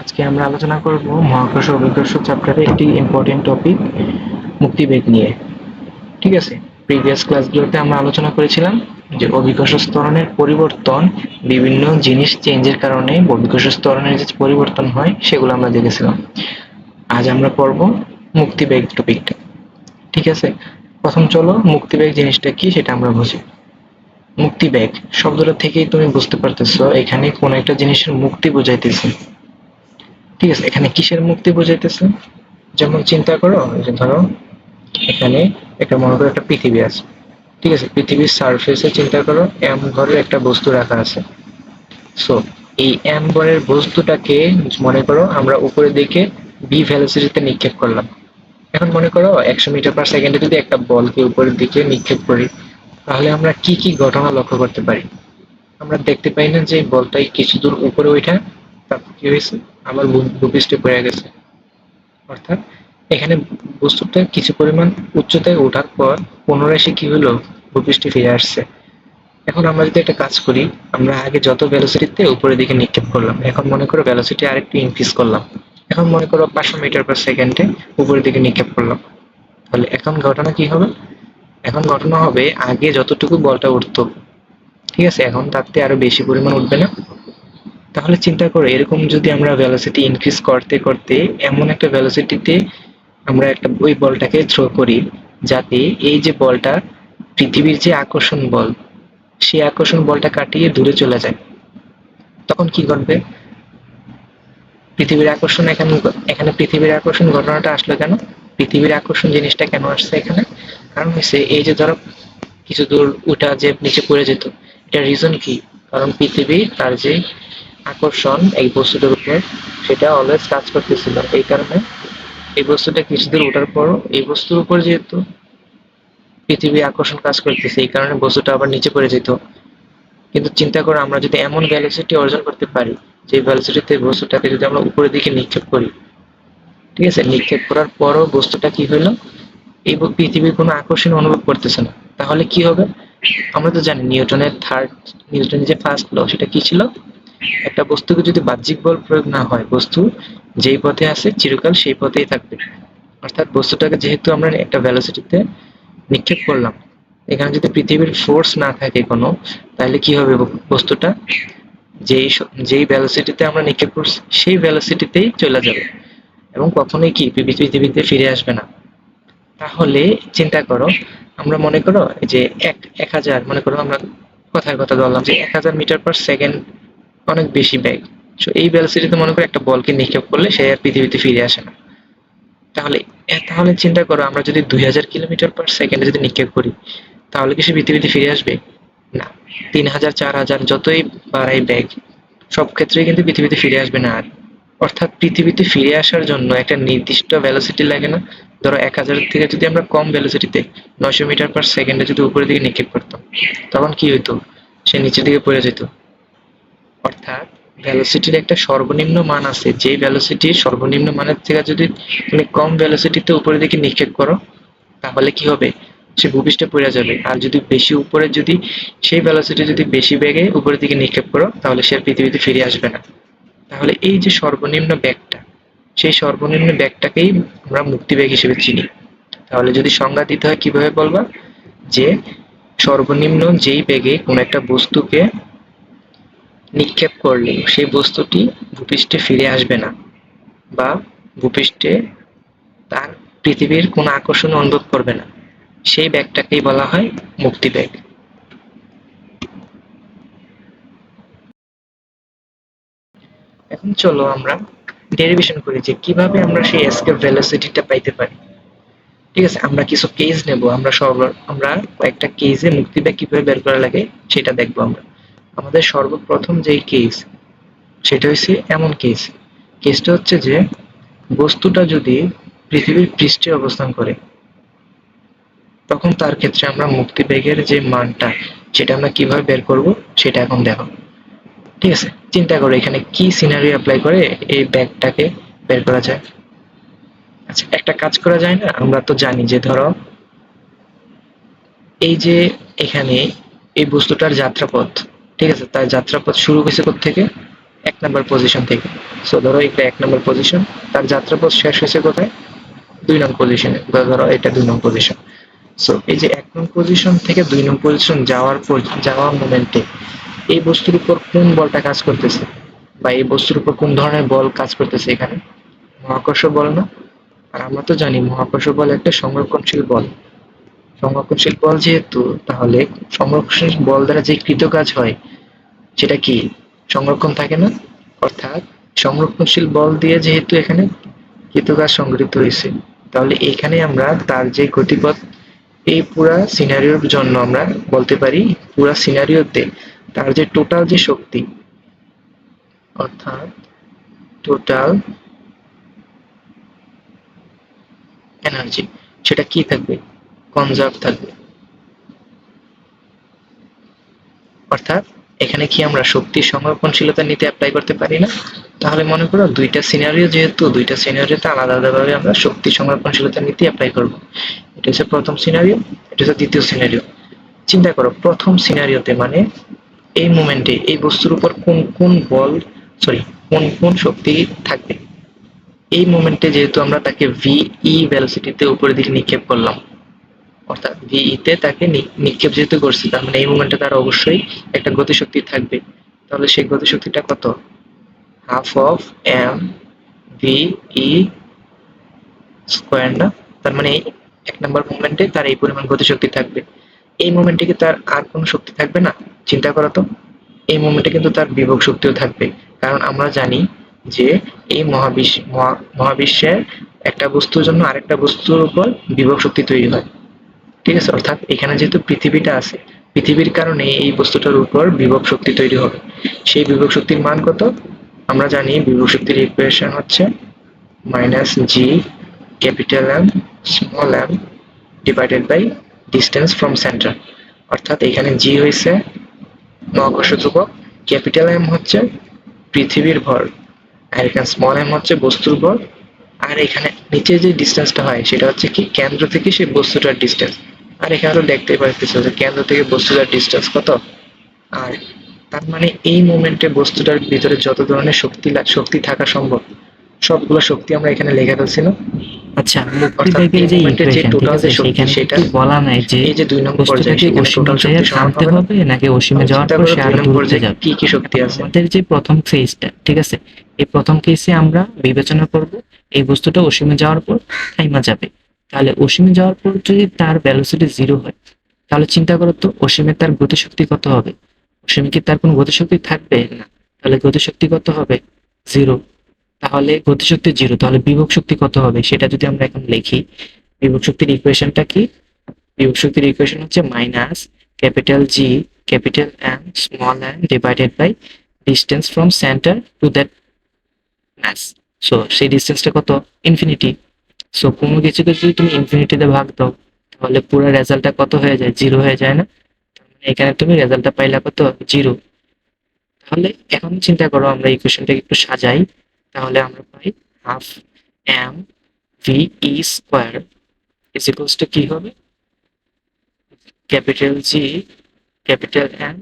আজকে আমরা আলোচনা করব মহাকর্ষ অভিকর্ষ চ্যাপ্টারে একটি ইম্পর্টেন্ট টপিক মুক্তিবেগ নিয়ে। ঠিক আছে? প্রিভিয়াস ক্লাসগুলোতে আমরা আলোচনা করেছিলাম যে অভিকর্ষ ত্বরণের পরিবর্তন বিভিন্ন জিনিস চেঞ্জের কারণে অভিকর্ষ ত্বরণের যে পরিবর্তন হয়, সেগুলো আমরা দেখেছিলাম। আজ আমরা পড়ব মুক্তিবেগ টপিকটা ঠিক আছে? প্রথম চলো, মুক্তিবেগ জিনিসটা কি সেটা আমরা বুঝি। মুক্তিবেগ শব্দটা থেকেই তুমি বুঝতে পারতেছো, এখানে কোন একটা জিনিসের মুক্তি বোঝাইতেছে। ঠিক আছে, এখানে কিসের মুক্তি বোঝাইতেছে? যেমন চিন্তা করো যে ধরো, এখানে একটা মনে করো একটা পৃথিবী আছে। ঠিক আছে, পৃথিবীর সারফেসে চিন্তা করো এম ঘরের একটা বস্তু রাখা আছে। সো এই এম ঘরের বস্তুটাকে মনে করো আমরা উপরের দিকে বি ভ্যালোসিটিতে নিক্ষেপ করলাম। এখন মনে করো, একশো মিটার পার সেকেন্ডে যদি একটা বলকে উপরের দিকে নিক্ষেপ করি, তাহলে আমরা কি কি ঘটনা লক্ষ্য করতে পারি? আমরা দেখতে পাই না যে বলটাই কিছু দূর উপরে ওইটা তারপর কি হয়েছে? আবার ভূ- ভূপৃষ্ঠে পড়ে গেছে। অর্থাৎ এখানে বস্তুটা কিছু পরিমাণ উচ্চতায় ওঠার পর পুনরায় সে কি হলো? ভূপৃষ্ঠে ফিরে আসছে। এখন আমরা যদি একটা কাজ করি, আমরা আগে যত ভ্যালোসিটিতে উপরের দিকে নিক্ষেপ করলাম, এখন মনে করো ভ্যালোসিটি আরেকটু ইনক্রিজ করলাম। এখন মনে করো পাঁচশো মিটার পার সেকেন্ডে উপরের দিকে নিক্ষেপ করলাম। তাহলে এখন ঘটনা কি হবে? এখন ঘটনা হবে আগে যতটুকু বলটা উঠতো, ঠিক আছে? এখন তার থেকে আরও বেশি পরিমাণ উঠবে না। তাহলে চিন্তা করো, এরকম যদি আমরা ভেলোসিটি ইনক্রিজ করতে করতে এমন একটা ভেলোসিটিতে আমরা একটা ওই বলটাকে থ্রো করি, যাতে এই যে বলটা পৃথিবীর যে আকর্ষণ বল, সেই আকর্ষণ বলটা কাটিয়ে দূরে চলে যায়। তখন কি ঘটবে? পৃথিবীর আকর্ষণ এখানে এখানে পৃথিবীর আকর্ষণ ঘটনাটা আসলো কেন? পৃথিবীর আকর্ষণ জিনিসটা কেন আসছে এখানে? কারণ হচ্ছে এই যে ধরো, কিছু দূর উঠা যে নিচে পড়ে যেত এটা রিজন কি? কারণ পৃথিবী তার যে আকর্ষণ এই বস্তুটার উপর, সেটা অলওয়েজ কাজ করতেছিল। এই কারণে এই বস্তুটা কিছু দূর ওঠার পর, এই বস্তুর উপর যেহেতু পৃথিবী আকর্ষণ কাজ করতেছে, এই কারণে বস্তুটা আবার নিচে পড়ে যেত। কিন্তু চিন্তা করে, আমরা যদি এমন ভ্যালোসিটি অর্জন করতে পারি যে ভ্যালোসিটিতে বস্তুটাকে যদি আমরা উপরের দিকে নিক্ষেপ করি, ঠিক আছে? নিক্ষেপ করার পরও বস্তুটা কি হলো এই পৃথিবীর কোনো আকর্ষণ অনুভব করতেছে না। তাহলে কি হবে? আমরা তো জানি, নিউটনের থার্ড নিউটনের যে ফার্স্ট ল সেটা কি ছিল? একটা বস্তুকে যদি বাহ্যিক বল প্রয়োগ না হয়, বস্তু যেই পথে আছে চিরকাল সেই পথেই থাকবে। অর্থাৎ বস্তুটাকে যেহেতু আমরা একটা ভ্যালোসিটিতে নিক্ষেপ করলাম, এখানে যদি পৃথিবীর ফোর্স না থাকে কোনো, তাহলে কি হবে বস্তুটা? যেই যেই ভ্যালোসিটিতে আমরা নিক্ষেপ করছি, সেই ভ্যালোসিটিতেই চলে যাবে। এবং কখনোই কি পৃথিবী- পৃথিবীতে ফিরে আসবে না। তাহলে চিন্তা করো, আমরা মনে করো যে এক এক হাজার, মনে করো আমরা কথার কথা বললাম যে এক হাজার মিটার পার সেকেন্ড অনেক বেশি ব্যাগ সো এই ভ্যালোসিটিতে মনে করো একটা বলকে নিক্ষেপ করলে সে আর পৃথিবীতে ফিরে আসে না। তাহলে তাহলে চিন্তা করো, আমরা যদি দুই হাজার কিলোমিটার পার সেকেন্ডে যদি নিক্ষেপ করি, তাহলে কি সে পৃথিবীতে ফিরে আসবে? না। তিন হাজার, চার হাজার যতই বাড়াই ব্যাগ সব ক্ষেত্রেই কিন্তু পৃথিবীতে ফিরে আসবে না আর। অর্থাৎ পৃথিবীতে ফিরে আসার জন্য একটা নির্দিষ্ট ভ্যালোসিটি লাগে না। ধরো, এক হাজার থেকে যদি আমরা কম ভ্যালোসিটিতে নয়শো মিটার পার সেকেন্ডে যদি উপরের দিকে নিক্ষেপ করতাম, তখন কি হইতো? সে নিচের দিকে পড়ে যেত। অর্থাৎ ভ্যালোসিটির একটা সর্বনিম্ন মান আছে। যে ভ্যালোসিটির সর্বনিম্ন মানের থেকে যদি তুমি কম ভ্যালোসিটিতে উপরের দিকে নিক্ষেপ করো, তাহলে কি হবে? সে ভূপৃষ্ঠে পড়ে যাবে। আর যদি বেশি উপরে যদি সেই ভ্যালোসিটি যদি বেশি বেগে উপরের দিকে নিক্ষেপ করো, তাহলে সে পৃথিবীতে ফিরে আসবে না। তাহলে এই যে সর্বনিম্ন ব্যাগটা, সেই সর্বনিম্ন ব্যাগটাকেই আমরা মুক্তিবেগ হিসেবে চিনি। তাহলে যদি সংজ্ঞা দিতে হয়, কীভাবে বলবা? যে সর্বনিম্ন যেই বেগে কোনো একটা বস্তুকে নিক্ষেপ করলে সেই বস্তুটি ভূপৃষ্ঠে ফিরে আসবে না বা ভূপৃষ্ঠে তার পৃথিবীর কোনো আকর্ষণ অনুভব করবে না। সেই ব্যাগটাকেই বলা হয় মুক্তিবেগ এখন চলো আমরা ডেরিভেশন করি যে কীভাবে আমরা সেই এসকেপ ভেলোসিটিটা পাইতে পারি। ঠিক আছে, আমরা কিছু কেস নেব, আমরা সব, আমরা কয়েকটা কেসে মুক্তিবেগ কীভাবে বের করা লাগে সেটা দেখব আমরা। আমাদের সর্বপ্রথম যেই কেস সেটা হচ্ছে এমন কেস কেসটা হচ্ছে যে, বস্তুটা যদি পৃথিবীর পৃষ্ঠে অবস্থান করে, তখন তার ক্ষেত্রে আমরা মুক্তিবেগের যে মানটা, সেটা আমরা কীভাবে বের করব, সেটা এখন দেখো। ঠিক আছে? চিন্তা করো, এখানে কি সিনারি অ্যাপ্লাই করে এই ব্যাগটাকে বের করা যায়? আচ্ছা একটা কাজ করা যায় না? আমরা তো জানি যে ধরো, এই যে এখানে এই বস্তুটার যাত্রাপথ ঠিক আছে, তার যাত্রাপথ শুরু হয়েছে থেকে? এক নম্বর পজিশন থেকে। সো ধরো এটা এক নম্বর পজিশন তার যাত্রাপথ শেষ হয়েছে কোথায়? দুই নং পজিশনে ধরো এটা দুই নং পজিশন সো এই যে এক নং পজিশন থেকে দুই নং পজিশন যাওয়ার যাওয়ার মোমেন্টে এই বস্তুর উপর কোন বলটা কাজ করতেছে? বা এই বস্তুর উপর কোন ধরনের বল কাজ করতেছে এখানে? মহাকর্ষ বল না? আর আমরা তো জানি মহাকর্ষ বল একটা সংরক্ষণশীল বল। সংরক্ষণশীল বল যেহেতু, তাহলে সংরক্ষণশীল বল দ্বারা যে কৃত কৃতকাজ হয়, সেটা কি? সংরক্ষণ থাকে না? অর্থাৎ সংরক্ষণশীল বল দিয়ে যেহেতু এখানে কৃত কৃতকাজ সংগৃহীত হয়েছে, তাহলে এখানে আমরা তার যে গতিপথ, এই পুরা সিনারিওর জন্য আমরা বলতে পারি পুরা সিনারিওতে তার যে টোটাল যে শক্তি, অর্থাৎ টোটাল এনার্জি সেটা কি থাকবে? কনজার্ভ থাকবে। অর্থাৎ এখানে কি আমরা শক্তি সংরক্ষণশীলতা নিতে অ্যাপ্লাই করতে পারি না? তাহলে মনে করো দুইটা সিনারিও যেহেতু, দুইটা সিনারিওতে আলাদা আলাদাভাবে আমরা শক্তি সংরক্ষণশীলতা নীতি অ্যাপ্লাই করব। এটা হচ্ছে প্রথম সিনারিও এটা হচ্ছে দ্বিতীয় সিনারিও চিন্তা করো, প্রথম সিনারিওতে মানে এই মোমেন্টে এই বস্তুর উপর কোন কোন বল সরি কোন কোন শক্তি থাকবে? এই মোমেন্টে যেহেতু আমরা তাকে ভিই ভ্যালোসিটিতে উপরের দিকে নিক্ষেপ করলাম অর্থাৎ ভিই তে তাকে নিক্ষেপ যেহেতু করছে, তার মানে এই মোমেন্টে তার অবশ্যই একটা গতিশক্তি থাকবে। তাহলে সেই গতিশক্তিটা কত? Half of m v square না? তার মানে এক নম্বর মোমেন্টে তার এই পরিমাণ গতিশক্তি থাকবে। এই মোমেন্টে কি তার আর কোনো শক্তি থাকবে না? চিন্তা করো তো। এই মোমেন্টে কিন্তু তার বিভব শক্তিও থাকবে। কারণ আমরা জানি যে এই মহাবিশ্ব, মহা- মহাবিশ্বের একটা বস্তুর জন্য আরেকটা বস্তুর উপর বিভব শক্তি তৈরি হয়। ঠিক আছে, অর্থাৎ এখানে যেহেতু পৃথিবীটা আছে, পৃথিবীর কারণে এই বস্তুটার উপর বিভব শক্তি তৈরি হবে। সেই বিভব শক্তির মান কত? আমরা জানি বিভব শক্তির ইকুয়েশন হচ্ছে minus G capital M small m divided by distance from centre অর্থাৎ এখানে জি হয়েছে মহাকর্ষ ধ্রুবক ক্যাপিটাল এম হচ্ছে পৃথিবীর ভর, আর এখানে স্মল এম হচ্ছে বস্তুর ভর। আর এখানে নিচে যে ডিস্টেন্সটা হয়, সেটা হচ্ছে কি কেন্দ্র থেকে সেই বস্তুটার ডিস্টেন্স আর এখানে তো দেখতেই পারতেছো যে কেন্দ্র থেকে বস্তুটার ডিস্টেন্স কত? আর তার মানে এই মোমেন্টে বস্তুটার ভিতরে যত ধরনের শক্তি শক্তি থাকা সম্ভব সবগুলো শক্তি আমরা এখানে লিখে ফেলছি না আচ্ছা যে টোটাল যে শক্তি সেটা বলা নাই যে এই যে দুই নম্বর পর্যায়ে টোটাল শক্তি সমান হবে নাকি অসীমে যাওয়ার পর সে আরও নম্বর যাবে। কি কি শক্তি আছে। আমাদের যে প্রথম ফেজটা ঠিক আছে? এই প্রথম কেসে আমরা বিবেচনা করব এই বস্তুটা অসীমে যাওয়ার পর থাইমা যাবে। তাহলে অসীমে যাওয়ার পর যদি তার ভ্যালোসিটি জিরো হয়, তাহলে চিন্তা করো তো অসীমে তার গতিশক্তি কত হবে? অসীমে কি তার কোনো গতিশক্তি থাকবে? না। তাহলে গতিশক্তি কত হবে? জিরো তাহলে গতিশক্তি জিরো তাহলে বিভব শক্তি কত হবে? সেটা যদি আমরা এখন লিখি, বিভব শক্তির ইকুয়েশনটা কি? বিভব শক্তির ইকুয়েশন হচ্ছে minus capital G capital M small m divided by distance from centre to that mass so সেই ডিস্টেন্সটা কত? ইনফিনিটি সো কোনো কিছুকে যদি তুমি ইনফিনিটিতে ভাগ দাও, তাহলে পুরো রেজাল্টটা কত হয়ে যায়? জিরো হয়ে যায় না? এখানে তুমি রেজাল্টটা পাইলা কত? জিরো তাহলে এখন চিন্তা করো, আমরা ইকুয়েশনটাকে একটু সাজাই। তাহলে আমরা পাই half m v e square is equals to কি হবে? Capital G capital M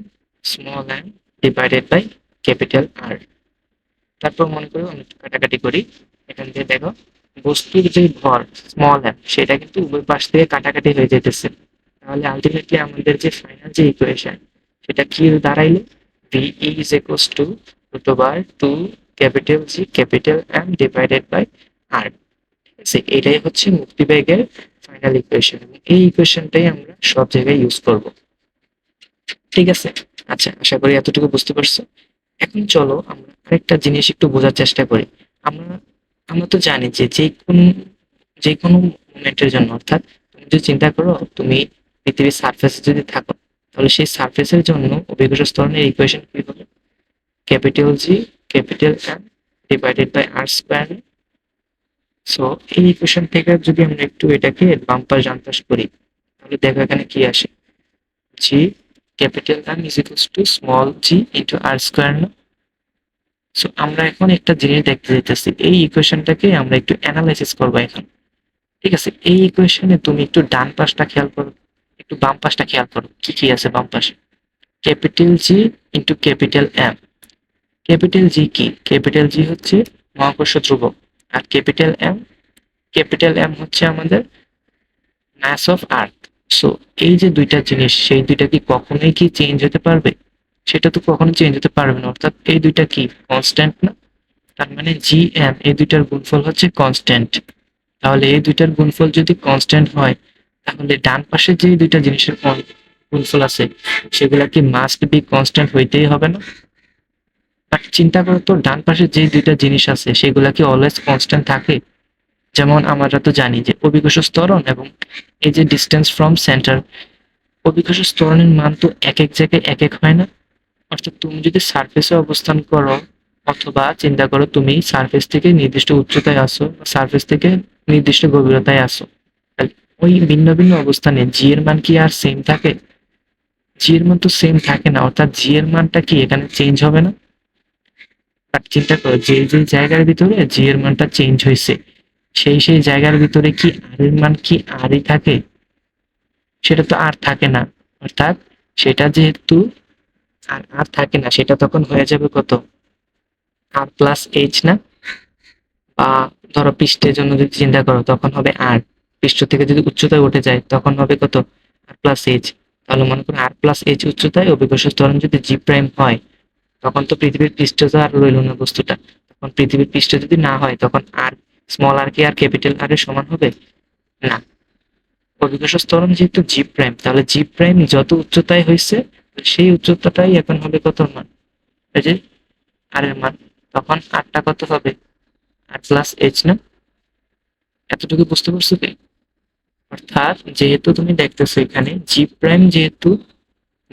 small m divided by capital R তারপর মনে করো আমি কাটাকাটি করি। এখান থেকে দেখো। বস্তুর যে ভর স্মল এম সেটা কিন্তু উভয় পাশ থেকে কাটাকাটি হয়ে যেতেছে। তাহলে আলটিমেটলি আমাদের যে ফাইনাল যে ইকুয়েশন সেটা কি দাঁড়াইলো? V is equals to root over two capital G capital M divided by R ঠিক আছে, এটাই হচ্ছে মুক্তিবেগের ফাইনাল ইকুয়েশন এই ইকুয়েশনটাই আমরা সব জায়গায় ইউজ করব। ঠিক আছে? আচ্ছা আশা করি এতটুকু বুঝতে পারছ। এখন চলো আমরা আরেকটা জিনিস একটু বোঝার চেষ্টা করি। আমরা আমরা তো জানি যে যে কোনো যে কোনো মুভমেন্টের জন্য, অর্থাৎ তুমি যদি চিন্তা করো, তুমি পৃথিবীর সারফেসে যদি থাকো, তাহলে সেই সারফেসের জন্য অভিকর্ষ স্তরণের ইকুয়েশন কি হবে? Capital G capital M divided by R square so এই ইকুয়েশন থেকে যদি আমরা একটু এটাকে বাম্পার জানতাস করি, তাহলে দেখো এখানে কি আসে? G capital M is equals to small g into R square না? সো আমরা এখন একটা জিনিস দেখতে যেতেছি এই ইকুয়েশনটাকে আমরা একটু অ্যানালাইসিস করব এখন। ঠিক আছে? এই ইকুয়েশনে তুমি একটু ডান পাশটা খেয়াল করো। একটু বাম পাশটা খেয়াল করো। কি কি আছে বাম পাশে? Capital G into capital M capital G কি? ক্যাপিটাল জি হচ্ছে মহাকর্ষ ধ্রুবক। আর ক্যাপিটাল এম ক্যাপিটাল এম হচ্ছে আমাদের ম্যাস অফ আর্থ সো এই যে দুইটা জিনিস, সেই দুইটা কি কখনোই কি চেঞ্জ হতে পারবে? সেটা তো কখনো চেঞ্জ হতে পারবে না। অর্থাৎ এই দুইটা কি? কনস্ট্যান্ট না? তার মানে জি এম এই দুইটার গুণফল হচ্ছে কনস্ট্যান্ট তাহলে এই দুইটার গুণফল যদি কনস্ট্যান্ট হয়, তাহলে ডান পাশে যে দুইটা জিনিসের গুণফল আছে, সেগুলা কি মাস্ট বি কনস্ট্যান্ট হইতেই হবে না? বাট চিন্তা করো তো, ডান পাশে যে দুইটা জিনিস আছে, সেগুলা কি অলওয়েজ কনস্ট্যান্ট থাকে? যেমন আমরা তো জানি যে অভিকর্ষ স্তরণ এবং এই যে ডিস্টেন্স ফ্রম সেন্টার অভিকর্ষ স্তরণের মান তো এক এক জায়গায় এক এক হয় না? অর্থাৎ তুমি যদি সারফেসে অবস্থান করো, অথবা চিন্তা করো তুমি সারফেস থেকে নির্দিষ্ট উচ্চতায় আসো সারফেস থেকে নির্দিষ্ট গভীরতায় আসো। ওই ভিন্ন ভিন্ন অবস্থানে জি এর মান কি আর সেম থাকে? জি এর মান তো সেম থাকে না, অর্থাৎ জি এর মানটা কি এখানে চেঞ্জ হবে না? বাট চিন্তা করো, যে যে জায়গার ভিতরে জি এর মানটা চেঞ্জ হয়েছে, সেই সেই জায়গার ভিতরে কি আর এর মান কি আরই থাকে? সেটা তো আর থাকে না, অর্থাৎ সেটা যেহেতু আর আর থাকে না, সেটা তখন হয়ে যাবে কত? আর প্লাস এইচ না? বা ধরো পৃষ্ঠের জন্য যদি চিন্তা করো, তখন হবে আর পৃষ্ঠ থেকে যদি উচ্চতায় উঠে যায়, তখন হবে কত? আর প্লাস এইচ তাহলে মনে করো আর প্লাস এইচ উচ্চতায় অভিকর্ষ ত্বরণ যদি জি প্রাইম হয়, তখন তো পৃথিবীর পৃষ্ঠ তো আর রইল না বস্তুটা। তখন পৃথিবীর পৃষ্ঠ যদি না হয়, তখন আর স্মল আর কি আর ক্যাপিটাল আর এর সমান হবে? না। অভিকর্ষ ত্বরণ যেহেতু জি প্রাইম তাহলে জি প্রাইম যত উচ্চতায় হয়েছে সেই উচ্চতাটাই এখন হবে কত মান। এই যে আর এর মান। তখন আরটা কত হবে? আর প্লাস এইচ না? এতটুকু বুঝতে পারছ কি? অর্থাৎ যেহেতু তুমি দেখতেছো এখানে জি প্রাইম যেহেতু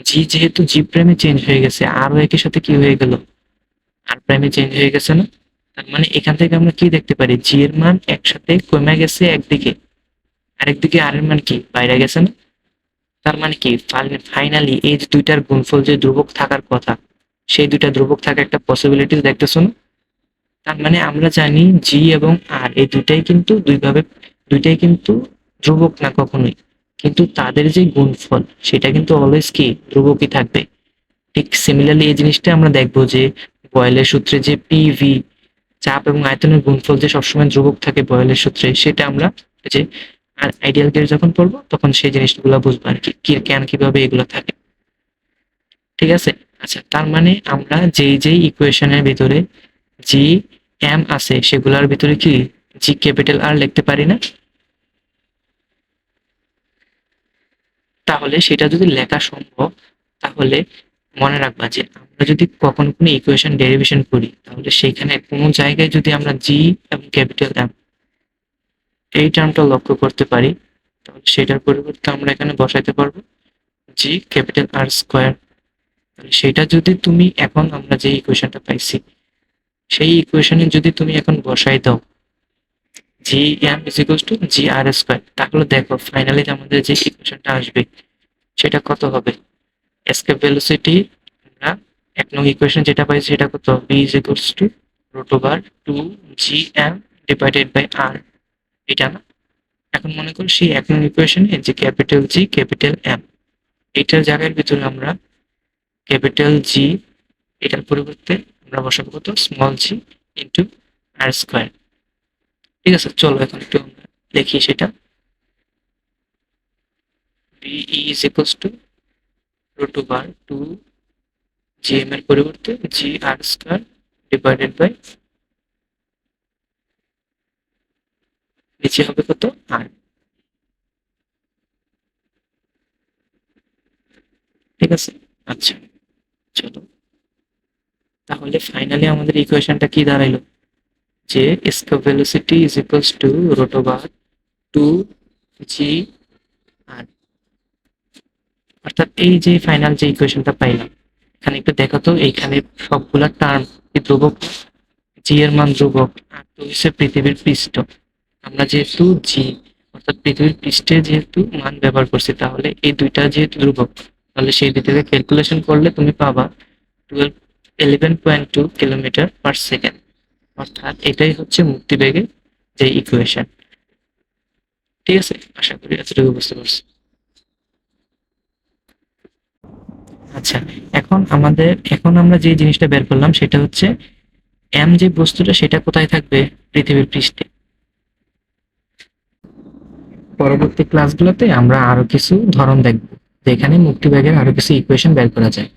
জি যেহেতু জি প্রাইমে চেঞ্জ হয়ে গেছে আর একই সাথে কি হয়ে গেল? আর প্রাইমে চেঞ্জ হয়ে গেছে না? তার মানে এখান থেকে আমরা কি দেখতে পারি? জি এর মান একসাথে কমে গেছে একদিকে। আরেকদিকে আর এর মান কি? বাইরে গেছে না? তার মানে কি? ফাইনালি এই যে দুইটার গুণফল যে ধ্রুবক থাকার কথা, সেই দুইটা ধ্রুবক থাকার একটা পসিবিলিটিস দেখতেছো না? তার মানে আমরা জানি জি এবং আর এই দুইটাই কিন্তু দুইভাবে, দুইটাই কিন্তু ধ্রুবক না কখনোই। কিন্তু তাদের যে গুণফল, সেটা কিন্তু অলওয়েজ কি? ধ্রুবকই থাকবে। ঠিক সিমিলারলি এই জিনিসটা আমরা দেখব যে বয়েলের সূত্রে যে পিভি চাপ এবং আয়তনের গুণফল যে সবসময় ধ্রুবক থাকে বয়েলের সূত্রে, সেটা আমরা যে আর আইডিয়াল কেস যখন পড়ব তখন সেই জিনিসগুলো বুঝব আর কি কেন, কীভাবে এগুলো থাকে। ঠিক আছে? আচ্ছা তার মানে আমরা যেই যেই ইকুয়েশনের ভিতরে জি এম আছে, সেগুলোর ভিতরে কি জি ক্যাপিটাল আর লিখতে পারি না? তাহলে সেটা যদি লেখা সম্ভব, তাহলে মনে রাখবা যে আমরা যদি কখনো কোনো ইকুয়েশন ডেরিভেশন করি, তাহলে সেখানে কোনো জায়গায় যদি আমরা জি এবং ক্যাপিটাল এম এই টার্মটা লক্ষ্য করতে পারি। তাহলে সেটার পরিবর্তে আমরা এখানে বসাইতে পারব জি ক্যাপিটাল আর স্কোয়ার তাহলে সেটা যদি তুমি এখন আমরা যে ইকুয়েশনটা পাইছি, সেই ইকুয়েশনে যদি তুমি এখন বসাই দাও G M is equals to g R square তাহলে দেখো ফাইনালি আমাদের যে ইকুয়েশনটা আসবে, সেটা কত হবে? এসকেপ ভেলোসিটি আমরা এক নং ইকুয়েশন যেটা পাইছি সেটা কত? V is equals to root two G M divided by R এটা না। এখন মনে করো সেই এক নং ইকুয়েশনে যে ক্যাপিটাল জি ক্যাপিটাল এম এটার জায়গার ভিতরে আমরা ক্যাপিটাল জি এটার পরিবর্তে আমরা বসাবো কত? Small g into R square ঠিক আছে, চলো এখন একটু আমরা লিখি সেটা। V e is equals to root over two G M এর পরিবর্তে g R square divided by নিচে হবে কত? আর ঠিক আছে? আচ্ছা চলো। তাহলে ফাইনালি আমাদের ইকুয়েশনটা কি দাঁড়াইলো? যে escape velocity is equals to root over two g R অর্থাৎ এই যে ফাইনাল যে ইকুয়েশনটা পাইলাম, এখানে একটু দেখো তো, এইখানে সবগুলা টার্ম ধ্রুবক? জি এর মান ধ্রুবক, আর তো হচ্ছে পৃথিবীর পৃষ্ঠ। আমরা যেহেতু জি অর্থাৎ পৃথিবীর পৃষ্ঠে যেহেতু মান ব্যবহার করছি, তাহলে এই দুইটা যেহেতু ধ্রুবক, তাহলে সেই থেকে ক্যালকুলেশন করলে তুমি পাবা twelve eleven point two kilometre per second অর্থাৎ এটাই হচ্ছে মুক্তিবেগের যে ইকুয়েশন ঠিক আছে? আশা করি এতটুকু বুঝতে পারছি। আচ্ছা এখন আমাদের, এখন আমরা যে জিনিসটা বের করলাম, সেটা হচ্ছে এম যে বস্তুটা, সেটা কোথায় থাকবে? পৃথিবীর পৃষ্ঠে। পরবর্তী ক্লাসগুলোতে আমরা আরও কিছু ধরন দেখব, যেখানে মুক্তি ব্যাগের আরও কিছু ইকুয়েশন বের করা যায়।